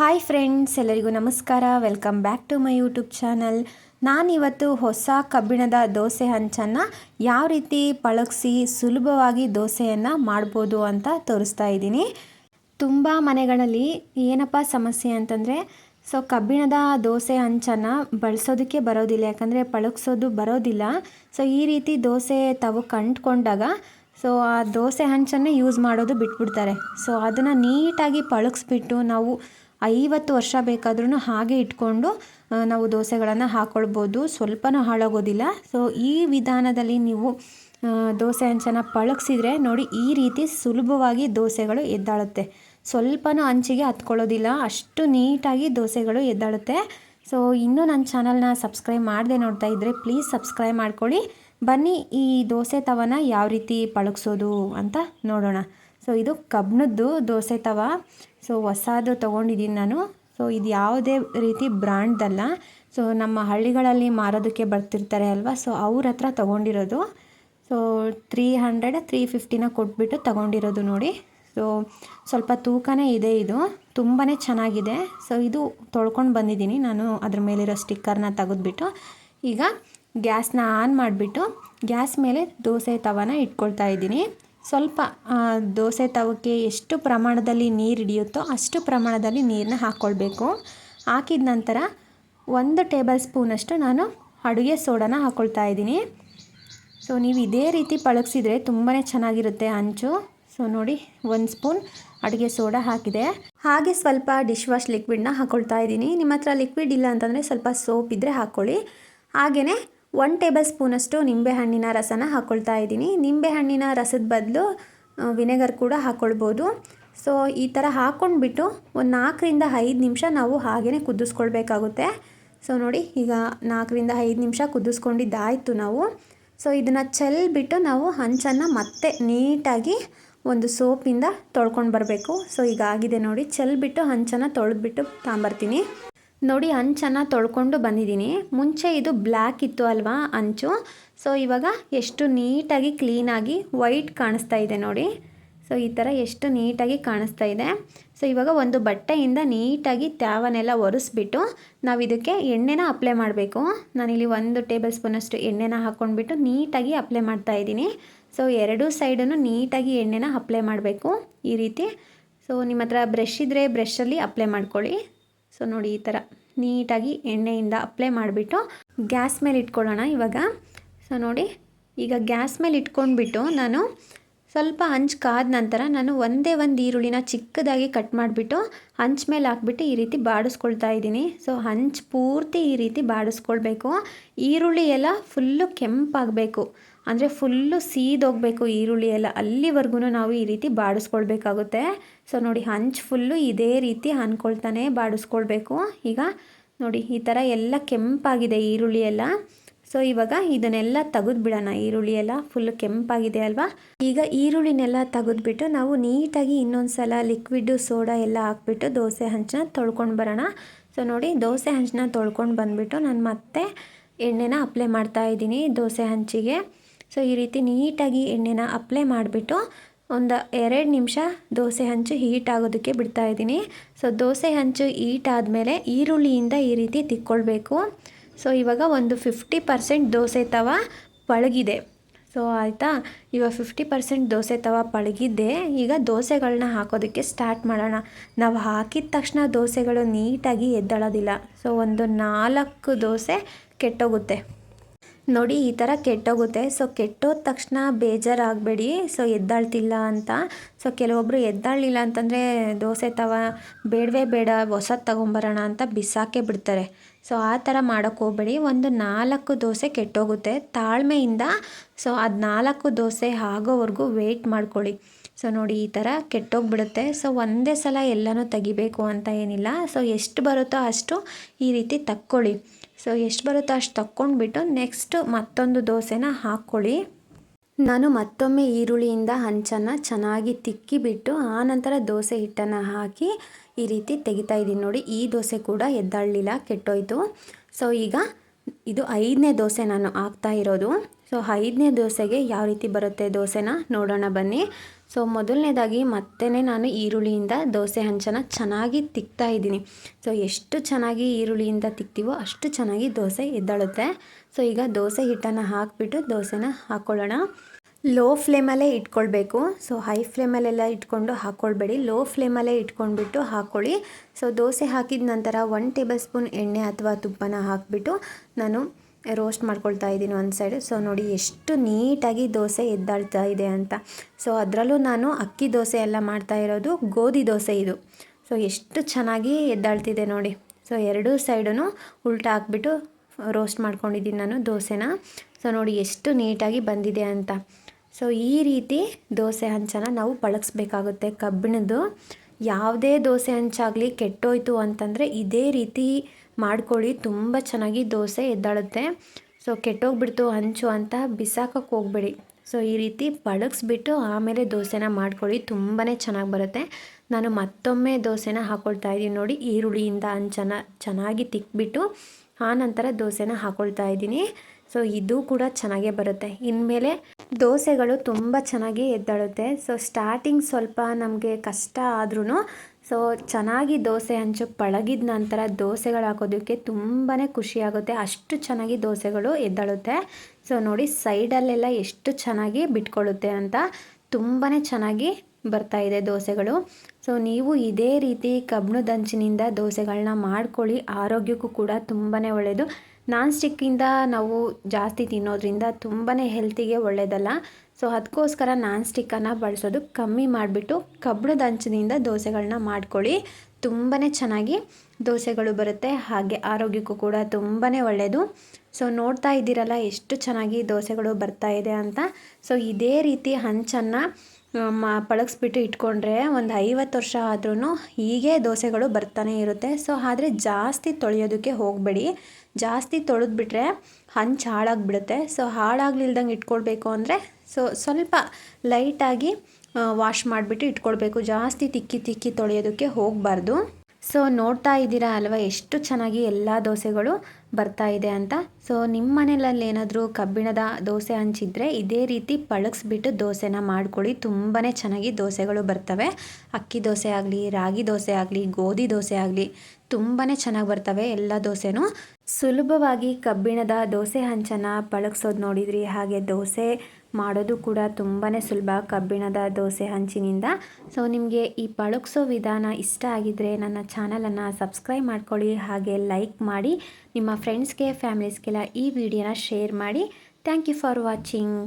Hi friends ಎಲ್ಲರಿಗೂ ನಮಸ್ಕಾರ. Welcome back to my YouTube channel ನಾನಿವತ್ತು ಹೊಸ ಕಬ್ಬಿಣದ ದೋಸೆ ಹಂಚನ್ನು ಯಾವ ರೀತಿ ಪಳಗಿಸಿ ಸುಲಭವಾಗಿ ದೋಸೆಯನ್ನು ಮಾಡ್ಬೋದು ಅಂತ ತೋರಿಸ್ತಾ ಇದ್ದೀನಿ. ತುಂಬ ಮನೆಗಳಲ್ಲಿ ಏನಪ್ಪ ಸಮಸ್ಯೆ ಅಂತಂದರೆ ಸೊ ಕಬ್ಬಿಣದ ದೋಸೆ ಹಂಚನ್ನು ಬಳಸೋದಕ್ಕೆ ಬರೋದಿಲ್ಲ, ಯಾಕಂದರೆ ಪಳಗಿಸೋದು ಬರೋದಿಲ್ಲ. ಸೊ ಈ ರೀತಿ ದೋಸೆ ತಾವು ಕಂಡುಕೊಂಡಾಗ ಸೊ ಆ ದೋಸೆ ಹಂಚನ್ನೇ ಯೂಸ್ ಮಾಡೋದು ಬಿಟ್ಬಿಡ್ತಾರೆ. ಸೊ ಅದನ್ನು ನೀಟಾಗಿ ಪಳಗಿಸ್ಬಿಟ್ಟು ನಾವು ಐವತ್ತು ವರ್ಷ ಬೇಕಾದ್ರೂ ಹಾಗೆ ಇಟ್ಕೊಂಡು ನಾವು ದೋಸೆಗಳನ್ನು ಹಾಕ್ಕೊಳ್ಬೋದು ಸ್ವಲ್ಪನೂ ಹಾಳಾಗೋದಿಲ್ಲ. ಸೊ ಈ ವಿಧಾನದಲ್ಲಿ ನೀವು ದೋಸೆ ಹಂಚನ್ನು ಪಳಗಿಸಿದ್ರೆ ನೋಡಿ ಈ ರೀತಿ ಸುಲಭವಾಗಿ ದೋಸೆಗಳು ಎದ್ದಾಳುತ್ತೆ. ಸ್ವಲ್ಪನೂ ಹಂಚಿಗೆ ಹತ್ಕೊಳ್ಳೋದಿಲ್ಲ. ಅಷ್ಟು ನೀಟಾಗಿ ದೋಸೆಗಳು ಎದ್ದಾಳುತ್ತೆ. ಸೊ ಇನ್ನೂ ನನ್ನ ಚಾನಲ್ನ ಸಬ್ಸ್ಕ್ರೈಬ್ ಮಾಡದೆ ನೋಡ್ತಾ ಇದ್ದರೆ ಪ್ಲೀಸ್ ಸಬ್ಸ್ಕ್ರೈಬ್ ಮಾಡ್ಕೊಳ್ಳಿ. ಬನ್ನಿ ಈ ದೋಸೆ ತವನ ಯಾವ ರೀತಿ ಪಳಗಿಸೋದು ಅಂತ ನೋಡೋಣ. ಸೊ ಇದು ಕಬ್ಬಿಣದ್ದು ದೋಸೆ ತವ. ಸೊ ಹೊಸದು ತೊಗೊಂಡಿದ್ದೀನಿ ನಾನು. ಸೊ ಇದು ಯಾವುದೇ ರೀತಿ ಬ್ರ್ಯಾಂಡ್ದಲ್ಲ. ಸೊ ನಮ್ಮ ಹಳ್ಳಿಗಳಲ್ಲಿ ಮಾರೋದಕ್ಕೆ ಬರ್ತಿರ್ತಾರೆ ಅಲ್ವಾ? ಸೊ ಅವ್ರ ಹತ್ರ ತೊಗೊಂಡಿರೋದು. ಸೊ ತ್ರೀ ಹಂಡ್ರೆಡ್ ತ್ರೀ ಫಿಫ್ಟಿನ ಕೊಟ್ಬಿಟ್ಟು ತಗೊಂಡಿರೋದು ನೋಡಿ. ಸೊ ಸ್ವಲ್ಪ ತೂಕನೇ ಇದೆ ಇದು. ತುಂಬಾ ಚೆನ್ನಾಗಿದೆ. ಸೊ ಇದು ತೊಳ್ಕೊಂಡು ಬಂದಿದ್ದೀನಿ ನಾನು ಅದ್ರ ಮೇಲಿರೋ ಸ್ಟಿಕ್ಕರ್ನ ತೆಗೆದ್ಬಿಟ್ಟು. ಈಗ ಗ್ಯಾಸ್ನ ಆನ್ ಮಾಡಿಬಿಟ್ಟು ಗ್ಯಾಸ್ ಮೇಲೆ ದೋಸೆ ತವನ ಇಟ್ಕೊಳ್ತಾ ಇದ್ದೀನಿ. ಸ್ವಲ್ಪ ದೋಸೆ ತವಕ್ಕೆ ಎಷ್ಟು ಪ್ರಮಾಣದಲ್ಲಿ ನೀರು ಹಿಡಿಯುತ್ತೋ ಅಷ್ಟು ಪ್ರಮಾಣದಲ್ಲಿ ನೀರನ್ನ ಹಾಕ್ಕೊಳ್ಬೇಕು ಹಾಕಿದ ನಂತರ ಒಂದು ಟೇಬಲ್ ಸ್ಪೂನಷ್ಟು ನಾನು ಅಡುಗೆ ಸೋಡಾನ ಹಾಕ್ಕೊಳ್ತಾ ಇದ್ದೀನಿ. ಸೊ, ನೀವು ಇದೇ ರೀತಿ ಪಳಗಿಸಿದ್ರೆ ತುಂಬಾ ಚೆನ್ನಾಗಿರುತ್ತೆ ಹಂಚು ಸೊ, ನೋಡಿ, ಒಂದು ಸ್ಪೂನ್ ಅಡುಗೆ ಸೋಡಾ ಹಾಕಿದೆ. ಹಾಗೆ ಸ್ವಲ್ಪ ಡಿಶ್ ವಾಶ್ ಲಿಕ್ವಿಡ್ನ ಹಾಕ್ಕೊಳ್ತಾ ಇದ್ದೀನಿ. ನಿಮ್ಮ ಹತ್ರ ಲಿಕ್ವಿಡ್ ಇಲ್ಲ ಅಂತಂದರೆ ಸ್ವಲ್ಪ ಸೋಪ್ ಇದ್ದರೆ ಹಾಕ್ಕೊಳ್ಳಿ ಹಾಗೆಯೇ ಒನ್ ಟೇಬಲ್ ಸ್ಪೂನಷ್ಟು ನಿಂಬೆಹಣ್ಣಿನ ರಸನ ಹಾಕ್ಕೊಳ್ತಾ ಇದ್ದೀನಿ. ನಿಂಬೆಹಣ್ಣಿನ ರಸದ ಬದಲು ವಿನೆಗರ್ ಕೂಡ ಹಾಕ್ಕೊಳ್ಬೋದು ಸೊ ಈ ಥರ ಹಾಕ್ಕೊಂಡ್ಬಿಟ್ಟು ಒಂದು ನಾಲ್ಕರಿಂದ ಐದು ನಿಮಿಷ ನಾವು ಹಾಗೆಯೇ ಕುದಿಸ್ಕೊಳ್ಬೇಕಾಗುತ್ತೆ. ಸೊ ನೋಡಿ, ಈಗ ನಾಲ್ಕರಿಂದ ಐದು ನಿಮಿಷ ಕುದಿಸ್ಕೊಂಡಿದ್ದಾಯಿತು ನಾವು. ಸೊ ಇದನ್ನು ಚೆಲ್ಬಿಟ್ಟು ನಾವು ಹಂಚನ್ನು ಮತ್ತೆ ನೀಟಾಗಿ ಒಂದು ಸೋಪಿಂದ ತೊಳ್ಕೊಂಡು ಬರಬೇಕು. ಸೊ ಈಗ ಆಗಿದೆ ನೋಡಿ, ಚೆಲ್ಬಿಟ್ಟು ಹಂಚನ್ನು ತೊಳೆದ್ಬಿಟ್ಟು ತಾಂಬರ್ತೀನಿ. ನೋಡಿ ಹಂಚನ್ನು ತೊಳ್ಕೊಂಡು ಬಂದಿದ್ದೀನಿ. ಮುಂಚೆ ಇದು ಬ್ಲ್ಯಾಕ್ ಇತ್ತು ಅಲ್ವಾ ಅಂಚು. ಸೊ ಇವಾಗ ಎಷ್ಟು ನೀಟಾಗಿ ಕ್ಲೀನಾಗಿ ವೈಟ್ ಕಾಣಿಸ್ತಾ ಇದೆ ನೋಡಿ. ಸೊ ಈ ಥರ ಎಷ್ಟು ನೀಟಾಗಿ ಕಾಣಿಸ್ತಾ ಇದೆ. ಸೊ ಇವಾಗ ಒಂದು ಬಟ್ಟೆಯಿಂದ ನೀಟಾಗಿ ತ್ಯಾವನ್ನೆಲ್ಲ ಒರೆಸ್ಬಿಟ್ಟು ನಾವು ಇದಕ್ಕೆ ಎಣ್ಣೆನ ಅಪ್ಲೈ ಮಾಡಬೇಕು. ನಾನಿಲ್ಲಿ ಒಂದು ಟೇಬಲ್ ಸ್ಪೂನಷ್ಟು ಎಣ್ಣೆನ ಹಾಕ್ಕೊಂಡ್ಬಿಟ್ಟು ನೀಟಾಗಿ ಅಪ್ಲೈ ಮಾಡ್ತಾ ಇದ್ದೀನಿ. ಸೊ ಎರಡೂ ಸೈಡನ್ನು ನೀಟಾಗಿ ಎಣ್ಣೆನ ಅಪ್ಲೈ ಮಾಡಬೇಕು ಈ ರೀತಿ. ಸೊ ನಿಮ್ಮ ಹತ್ರ ಬ್ರಷ್ ಇದ್ದರೆ ಬ್ರಷಲ್ಲಿ ಅಪ್ಲೈ ಮಾಡ್ಕೊಳ್ಳಿ. ಸೊ ನೋಡಿ ಈ ಥರ ನೀಟಾಗಿ ಎಣ್ಣೆಯಿಂದ ಅಪ್ಲೈ ಮಾಡಿಬಿಟ್ಟು ಗ್ಯಾಸ್ ಮೇಲೆ ಇಟ್ಕೊಳ್ಳೋಣ ಇವಾಗ. ಸೊ ನೋಡಿ ಈಗ ಗ್ಯಾಸ್ ಮೇಲೆ ಇಟ್ಕೊಂಡ್ಬಿಟ್ಟು ನಾನು ಸ್ವಲ್ಪ ಹಂಚು ಕಾದ ನಂತರ ನಾನು ಒಂದೇ ಒಂದು ಈರುಳ್ಳಿನ ಚಿಕ್ಕದಾಗಿ ಕಟ್ ಮಾಡಿಬಿಟ್ಟು ಹಂಚ್ ಮೇಲೆ ಹಾಕ್ಬಿಟ್ಟು ಈ ರೀತಿ ಬಾಡಿಸ್ಕೊಳ್ತಾ ಇದ್ದೀನಿ. ಸೊ ಹಂಚ್ ಪೂರ್ತಿ ಈ ರೀತಿ ಬಾಡಿಸ್ಕೊಳ್ಬೇಕು. ಈರುಳ್ಳಿ ಎಲ್ಲ ಫುಲ್ಲು ಕೆಂಪಾಗಬೇಕು. ಅಂದರೆ ಫುಲ್ಲು ಸೀದೋಗಬೇಕು ಈರುಳ್ಳಿ ಎಲ್ಲ ಅಲ್ಲಿವರೆಗೂ ನಾವು ಈ ರೀತಿ ಬಾಡಿಸ್ಕೊಳ್ಬೇಕಾಗುತ್ತೆ. ಸೊ ನೋಡಿ ಹಂಚು ಫುಲ್ಲು ಇದೇ ರೀತಿ ಅನ್ಕೊಳ್ತಾನೆ ಬಾಡಿಸ್ಕೊಳ್ಬೇಕು. ಈಗ ನೋಡಿ ಈ ಥರ ಎಲ್ಲ ಕೆಂಪಾಗಿದೆ ಈರುಳ್ಳಿ ಎಲ್ಲ. ಸೊ ಇವಾಗ ಇದನ್ನೆಲ್ಲ ತೆಗೆದು ಬಿಡೋಣ ಈರುಳ್ಳಿ ಎಲ್ಲ. ಫುಲ್ ಕೆಂಪಾಗಿದೆ ಅಲ್ವಾ? ಈಗ ಈರುಳ್ಳಿನೆಲ್ಲ ತೆಗೆದುಬಿಟ್ಟು ನಾವು ನೀಟಾಗಿ ಇನ್ನೊಂದು ಸಲ ಲಿಕ್ವಿಡ್ಡು ಸೋಡಾ ಎಲ್ಲ ಹಾಕ್ಬಿಟ್ಟು ದೋಸೆ ಹಂಚನ್ನ ತೊಳ್ಕೊಂಡು ಬರೋಣ. ಸೊ ನೋಡಿ ದೋಸೆ ಹಂಚನ್ನ ತೊಳ್ಕೊಂಡು ಬಂದುಬಿಟ್ಟು ನಾನು ಮತ್ತೆ ಎಣ್ಣೆನ ಅಪ್ಲೈ ಮಾಡ್ತಾ ಇದ್ದೀನಿ ದೋಸೆ ಹಂಚಿಗೆ. ಸೊ, ಈ ರೀತಿ ನೀಟಾಗಿ ಎಣ್ಣೆನ ಅಪ್ಲೈ ಮಾಡಿಬಿಟ್ಟು ಒಂದು ಎರಡು ನಿಮಿಷ ದೋಸೆ ಹಂಚು ಹೀಟ್ ಆಗೋದಕ್ಕೆ ಬಿಡ್ತಾ ಇದ್ದೀನಿ. ಸೊ, ದೋಸೆ ಹಂಚು ಹೀಟ್ ಆದಮೇಲೆ ಈರುಳ್ಳಿಯಿಂದ ಈ ರೀತಿ ತಿಕ್ಕೊಳ್ಬೇಕು. ಸೊ, ಇವಾಗ ಒಂದು ಫಿಫ್ಟಿ ಪರ್ಸೆಂಟ್ ದೋಸೆ ತವ ಪಳಗಿದೆ. ಸೊ, ಆಯಿತಾ? ಇವಾಗ ಫಿಫ್ಟಿ ಪರ್ಸೆಂಟ್ ದೋಸೆ ತವ ಪಳಗಿದ್ದೆ ಈಗ ದೋಸೆಗಳನ್ನ ಹಾಕೋದಕ್ಕೆ ಸ್ಟಾರ್ಟ್ ಮಾಡೋಣ. ನಾವು ಹಾಕಿದ ತಕ್ಷಣ ದೋಸೆಗಳು ನೀಟಾಗಿ ಎದ್ದಳೋದಿಲ್ಲ. ಸೊ, ಒಂದು ನಾಲ್ಕು ದೋಸೆ ಕೆಟ್ಟೋಗುತ್ತೆ. ನೋಡಿ, ಈ ಥರ ಕೆಟ್ಟೋಗುತ್ತೆ. ಸೊ, ಕೆಟ್ಟೋದ ತಕ್ಷಣ ಬೇಜಾರಾಗಬೇಡಿ. ಸೊ, ಎದ್ದಾಳ್ತಿಲ್ಲ ಅಂತ. ಸೊ ಕೆಲವೊಬ್ಬರು ಎದ್ದಾಳಲಿಲ್ಲ ಅಂತಂದರೆ ದೋಸೆ ತವ, ಬೇಡವೇ ಬೇಡ, ಹೊಸದು ತಗೊಂಬರೋಣ ಅಂತ ಬಿಸಾಕೇ ಬಿಡ್ತಾರೆ. ಸೊ, ಆ ಥರ ಮಾಡೋಕ್ಕೆ ಹೋಗಬೇಡಿ. ಒಂದು ನಾಲ್ಕು ದೋಸೆ ಕೆಟ್ಟೋಗುತ್ತೆ ತಾಳ್ಮೆಯಿಂದ. ಸೊ, ಅದು ನಾಲ್ಕು ದೋಸೆ ಆಗೋವರೆಗೂ ವೆಯ್ಟ್ ಮಾಡ್ಕೊಳ್ಳಿ. ಸೊ, ನೋಡಿ, ಈ ಥರ ಕೆಟ್ಟೋಗ್ಬಿಡುತ್ತೆ. ಸೊ, ಒಂದೇ ಸಲ ಎಲ್ಲನೂ ತೆಗಿಬೇಕು ಅಂತ ಏನಿಲ್ಲ. ಸೊ, ಎಷ್ಟು ಬರುತ್ತೋ ಅಷ್ಟು ಈ ರೀತಿ ತಕ್ಕೊಳ್ಳಿ. ಸೊ ಎಷ್ಟು ಬರುತ್ತೋ ಅಷ್ಟು ತಕ್ಕೊಂಡ್ಬಿಟ್ಟು ನೆಕ್ಸ್ಟ್ ಮತ್ತೊಂದು ದೋಸೆನ ಹಾಕ್ಕೊಳ್ಳಿ ನಾನು ಮತ್ತೊಮ್ಮೆ ಈರುಳ್ಳಿಯಿಂದ ಹಂಚನ್ನು ಚೆನ್ನಾಗಿ ತಿಕ್ಕಿಬಿಟ್ಟು ಆನಂತರ ದೋಸೆ ಹಿಟ್ಟನ್ನು ಹಾಕಿ ಈ ರೀತಿ ತೆಗಿತಾ ಇದ್ದೀನಿ ನೋಡಿ, ಈ ದೋಸೆ ಕೂಡ ಎದ್ದಾಳಲಿಲ್ಲ, ಕೆಟ್ಟೋಯ್ತು. ಸೊ ಈಗ ಇದು ಐದನೇ ದೋಸೆ ನಾನು ಹಾಕ್ತಾ ಇರೋದು. ಸೊ ಐದನೇ ದೋಸೆಗೆ ಯಾವ ರೀತಿ ಬರುತ್ತೆ ದೋಸೆನ ನೋಡೋಣ ಬನ್ನಿ. ಸೊ ಮೊದಲನೇದಾಗಿ ಮತ್ತೆ ನಾನು ಈರುಳ್ಳಿಯಿಂದ ದೋಸೆ ಹಂಚನ ಚೆನ್ನಾಗಿ ತಿಕ್ತಾ ಇದ್ದೀನಿ. ಸೊ ಎಷ್ಟು ಚೆನ್ನಾಗಿ ಈರುಳ್ಳಿಯಿಂದ ತಿಕ್ತೀವೋ ಅಷ್ಟು ಚೆನ್ನಾಗಿ ದೋಸೆ ಎದ್ದಾಳುತ್ತೆ. ಸೊ ಈಗ ದೋಸೆ ಹಿಟ್ಟನ್ನು ಹಾಕಿಬಿಟ್ಟು ದೋಸೆನ ಹಾಕ್ಕೊಳ್ಳೋಣ ಲೋ ಫ್ಲೇಮಲ್ಲೇ ಇಟ್ಕೊಳ್ಬೇಕು. ಸೊ ಹೈ ಫ್ಲೇಮಲ್ಲೆಲ್ಲ ಇಟ್ಕೊಂಡು ಹಾಕ್ಕೊಳ್ಬೇಡಿ ಲೋ ಫ್ಲೇಮಲ್ಲೇ ಇಟ್ಕೊಂಡ್ಬಿಟ್ಟು ಹಾಕ್ಕೊಳ್ಳಿ ಸೊ ದೋಸೆ ಹಾಕಿದ ನಂತರ ಒನ್ ಟೇಬಲ್ ಸ್ಪೂನ್ ಎಣ್ಣೆ ಅಥವಾ ತುಪ್ಪನ ಹಾಕಿಬಿಟ್ಟು ನಾನು ರೋಸ್ಟ್ ಮಾಡ್ಕೊಳ್ತಾ ಇದ್ದೀನಿ ಒಂದು ಸೈಡ್ ಸೊ ನೋಡಿ ಎಷ್ಟು ನೀಟಾಗಿ ದೋಸೆ ಎದ್ದಾಳ್ತಾ ಇದೆ ಅಂತ. ಸೊ ಅದರಲ್ಲೂ ನಾನು ಅಕ್ಕಿ ದೋಸೆ ಎಲ್ಲ ಮಾಡ್ತಾ ಇರೋದು, ಗೋಧಿ ದೋಸೆ ಇದು. ಸೊ ಎಷ್ಟು ಚೆನ್ನಾಗಿ ಎದ್ದಾಳ್ತಿದೆ ನೋಡಿ. ಸೊ ಎರಡೂ ಸೈಡೂ ಉಲ್ಟಾ ಹಾಕ್ಬಿಟ್ಟು ರೋಸ್ಟ್ ಮಾಡ್ಕೊಂಡಿದ್ದೀನಿ ನಾನು ದೋಸೆನ. ಸೊ ನೋಡಿ ಎಷ್ಟು ನೀಟಾಗಿ ಬಂದಿದೆ ಅಂತ. ಸೊ ಈ ರೀತಿ ದೋಸೆ ಹಂಚನ ನಾವು ಬಳಸ್ಬೇಕಾಗುತ್ತೆ ಕಬ್ಬಿಣದ್ದು. ಯಾವುದೇ ದೋಸೆ ಹಂಚಾಗಲಿ ಕೆಟ್ಟೋಯ್ತು ಅಂತಂದರೆ ಇದೇ ರೀತಿ ಮಾಡ್ಕೊಳ್ಳಿ. ತುಂಬ ಚೆನ್ನಾಗಿ ದೋಸೆ ಎದ್ದಾಳುತ್ತೆ. ಸೊ, ಕೆಟ್ಟೋಗ್ಬಿಡ್ತು ಹಂಚು ಅಂತ ಬಿಸಾಕಕ್ಕೆ ಹೋಗ್ಬೇಡಿ. ಸೊ, ಈ ರೀತಿ ಬಳಗಿಸ್ಬಿಟ್ಟು ಆಮೇಲೆ ದೋಸೆನ ಮಾಡ್ಕೊಳ್ಳಿ. ತುಂಬಾ ಚೆನ್ನಾಗಿ ಬರುತ್ತೆ. ನಾನು ಮತ್ತೊಮ್ಮೆ ದೋಸೆನ ಹಾಕ್ಕೊಳ್ತಾ ಇದ್ದೀನಿ ನೋಡಿ. ಈರುಳ್ಳಿಯಿಂದ ಹಂಚನ ಚೆನ್ನಾಗಿ ತಿಕ್ಬಿಟ್ಟು ಆ ನಂತರ ದೋಸೆನ ಹಾಕ್ಕೊಳ್ತಾ ಇದ್ದೀನಿ. ಸೊ, ಇದು ಕೂಡ ಚೆನ್ನಾಗೇ ಬರುತ್ತೆ. ಇನ್ಮೇಲೆ ದೋಸೆಗಳು ತುಂಬ ಚೆನ್ನಾಗಿ ಎದ್ದಾಳುತ್ತೆ. ಸೊ, ಸ್ಟಾರ್ಟಿಂಗ್ ಸ್ವಲ್ಪ ನಮಗೆ ಕಷ್ಟ ಆದ್ರೂ ಸೊ ಚೆನ್ನಾಗಿ ದೋಸೆ ಹಂಚು ಪಳಗಿದ ನಂತರ ದೋಸೆಗಳು ಹಾಕೋದಕ್ಕೆ ತುಂಬಾ ಖುಷಿಯಾಗುತ್ತೆ. ಅಷ್ಟು ಚೆನ್ನಾಗಿ ದೋಸೆಗಳು ಎದ್ದಳುತ್ತೆ. ಸೊ ನೋಡಿ ಸೈಡಲ್ಲೆಲ್ಲ ಎಷ್ಟು ಚೆನ್ನಾಗಿ ಬಿಟ್ಕೊಳ್ಳುತ್ತೆ ಅಂತ ತುಂಬಾ ಚೆನ್ನಾಗಿ ಬರ್ತಾ ಇದೆ ದೋಸೆಗಳು. ಸೊ ನೀವು ಇದೇ ರೀತಿ ಕಬ್ಬಿಣದ ಹಂಚಿನಿಂದ ದೋಸೆಗಳನ್ನ ಮಾಡ್ಕೊಳ್ಳಿ. ಆರೋಗ್ಯಕ್ಕೂ ಕೂಡ ತುಂಬಾ ಒಳ್ಳೆಯದು ನಾನ್ ಸ್ಟಿಕ್ಕಿಂದ ನಾವು ಜಾಸ್ತಿ ತಿನ್ನೋದ್ರಿಂದ ತುಂಬಾ ಹೆಲ್ತಿಗೆ ಒಳ್ಳೆಯದಲ್ಲ ಸೊ ಅದಕ್ಕೋಸ್ಕರ ನಾನ್ ಸ್ಟಿಕ್ಕನ್ನು ಬಳಸೋದು ಕಮ್ಮಿ ಮಾಡಿಬಿಟ್ಟು ಕಬ್ಬಿಣದ ಹಂಚಿನಿಂದ ದೋಸೆಗಳನ್ನ ಮಾಡ್ಕೊಳ್ಳಿ. ತುಂಬಾ ಚೆನ್ನಾಗಿ ದೋಸೆಗಳು ಬರುತ್ತೆ. ಹಾಗೆ ಆರೋಗ್ಯಕ್ಕೂ ಕೂಡ ತುಂಬಾ ಒಳ್ಳೆಯದು ಸೊ ನೋಡ್ತಾ ಇದ್ದೀರಲ್ಲ ಎಷ್ಟು ಚೆನ್ನಾಗಿ ದೋಸೆಗಳು ಬರ್ತಾ ಇದೆ ಅಂತ. ಸೊ ಇದೇ ರೀತಿ ಹಂಚನ್ನು ಮಾ, ಪಳಗಿಸ್ಬಿಟ್ಟು ಇಟ್ಕೊಂಡ್ರೆ ಒಂದು ಐವತ್ತು ವರ್ಷ ಆದ್ರೂ ಹೀಗೆ ದೋಸೆಗಳು ಬರ್ತಾನೆ ಇರುತ್ತೆ. ಸೊ ಆದರೆ ಜಾಸ್ತಿ ತೊಳೆಯೋದಕ್ಕೆ ಹೋಗಬೇಡಿ. ಜಾಸ್ತಿ ತೊಳೆದ್ಬಿಟ್ರೆ ಹಂಚು ಹಾಳಾಗಿಬಿಡುತ್ತೆ. ಸೊ ಹಾಳಾಗ್ಲಿಲ್ದಂಗೆ ಇಟ್ಕೊಳ್ಬೇಕು ಅಂದರೆ ಸೊ ಸ್ವಲ್ಪ ಲೈಟಾಗಿ ವಾಶ್ ಮಾಡಿಬಿಟ್ಟು ಇಟ್ಕೊಳ್ಬೇಕು. ಜಾಸ್ತಿ ತಿಕ್ಕಿ ತಿಕ್ಕಿ ತೊಳೆಯೋದಕ್ಕೆ ಹೋಗಬಾರ್ದು. ಸೊ ನೋಡ್ತಾ ಇದ್ದೀರಾ ಅಲ್ವಾ ಎಷ್ಟು ಚೆನ್ನಾಗಿ ಎಲ್ಲ ದೋಸೆಗಳು ಬರ್ತಾ ಇದೆ ಅಂತ? ಸೊ ನಿಮ್ಮ ಮನೇಲಲ್ಲಿ ಏನಾದರೂ ಕಬ್ಬಿಣದ ದೋಸೆ ಹಂಚಿದ್ರೆ ಇದೇ ರೀತಿ ಪಳಗಿಸ್ಬಿಟ್ಟು ದೋಸೆನ ಮಾಡ್ಕೊಳ್ಳಿ. ತುಂಬಾ ಚೆನ್ನಾಗಿ ದೋಸೆಗಳು ಬರ್ತವೆ. ಅಕ್ಕಿ ದೋಸೆ ಆಗಲಿ, ರಾಗಿ ದೋಸೆ ಆಗಲಿ, ಗೋಧಿ ದೋಸೆ ಆಗಲಿ ತುಂಬಾ ಚೆನ್ನಾಗಿ ಬರ್ತವೆ ಎಲ್ಲ ದೋಸೆನೂ. ಸುಲಭವಾಗಿ ಕಬ್ಬಿಣದ ದೋಸೆ ಹಂಚನ್ನು ಪಳಗಿಸೋದು ನೋಡಿದ್ರಿ? ಹಾಗೆ ದೋಸೆ ಮಾಡೋದು ಕೂಡ ತುಂಬಾ ಸುಲಭ ಕಬ್ಬಿಣದ ದೋಸೆ ಹಂಚಿನಿಂದ. ಸೊ ನಿಮಗೆ ಈ ಪಳಗ್ಸೋ ವಿಧಾನ ಇಷ್ಟ ಆಗಿದ್ದರೆ ನನ್ನ ಚಾನಲನ್ನು ಸಬ್ಸ್ಕ್ರೈಬ್ ಮಾಡ್ಕೊಳ್ಳಿ, ಹಾಗೆ ಲೈಕ್ ಮಾಡಿ, ನಿಮ್ಮ ಫ್ರೆಂಡ್ಸ್ಗೆ ಫ್ಯಾಮಿಲೀಸ್ಗೆಲ್ಲ ಈ ವಿಡಿಯೋನ ಶೇರ್ ಮಾಡಿ. Thank you for watching